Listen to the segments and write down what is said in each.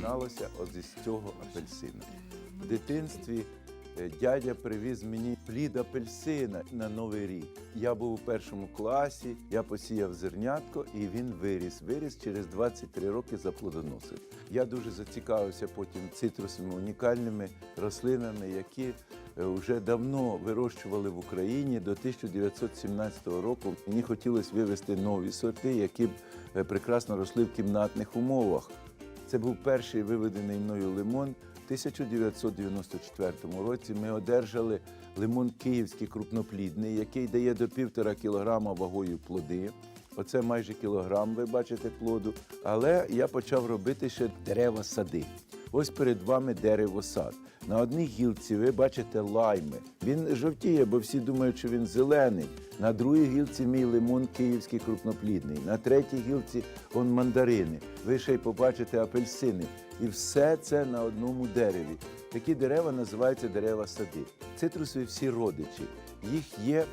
починалося ось із цього апельсина. В дитинстві е, дядя привіз мені плід апельсина на Новий рік. Я був у першому класі, я посіяв зернятко, і він виріс. Виріс через 23 роки заплодоносив. Я дуже зацікавився потім цитрусами, унікальними рослинами, які е, вже давно вирощували в Україні до 1917 року. Мені хотілося вивести нові сорти, які б е, прекрасно росли в кімнатних умовах. Це був перший виведений мною лимон. В 1994 році ми одержали лимон київський крупноплідний, який дає до півтора кілограма вагою плоди. Оце майже кілограм, ви бачите плоду. Але я почав робити ще дерева сади. Ось перед вами деревосад. На одній гілці ви бачите лайми. Він жовтіє, бо всі думають, що він зелений. На другій гілці мій лимон київський крупноплідний. На третій гілці он мандарини. Ви ще й побачите апельсини. І все це на одному дереві. Такі дерева називаються дерева сади. Цитрусові всі родичі. Їх є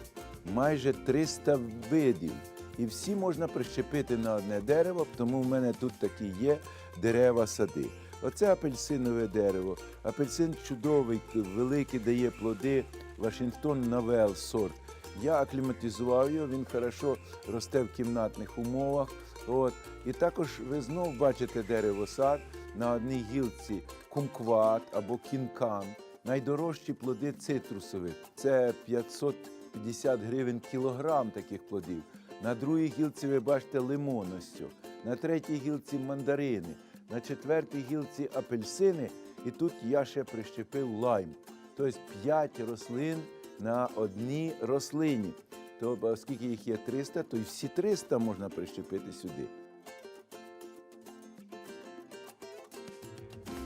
майже 300 видів. І всі можна прищепити на одне дерево, тому в мене тут такі є дерева сади. Оце апельсинове дерево. Апельсин чудовий, великий дає плоди. Вашингтон Навел сорт. Я акліматизував його, він хорошо росте в кімнатних умовах. От. І також ви знов бачите дерево сад на одній гілці кумкват або кінкан. Найдорожчі плоди цитрусові. Це 550 гривень кілограм таких плодів. На другій гілці ви бачите лимонностю, на третій гілці мандарини, на четвертій гілці апельсини, і тут я ще прищепив лайм. Тобто 5 рослин на одній рослині. Тобто, оскільки їх є 300, то й всі 300 можна прищепити сюди.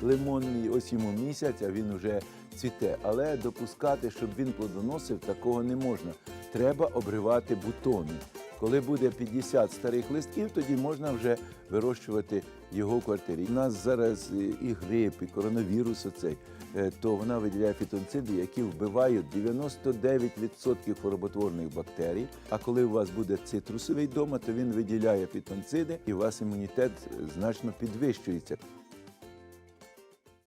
Лимонний ось йому місяць, а він вже цвіте. Але допускати, щоб він плодоносив, такого не можна. Треба обривати бутони. Коли буде 50 старих листків, тоді можна вже вирощувати його в квартирі. У нас зараз е, і грип, і коронавірус оцей, е, то вона виділяє фітонциди, які вбивають 99% хвороботворних бактерій. А коли у вас буде цитрусовий вдома, то він виділяє фітонциди, і у вас імунітет е, значно підвищується.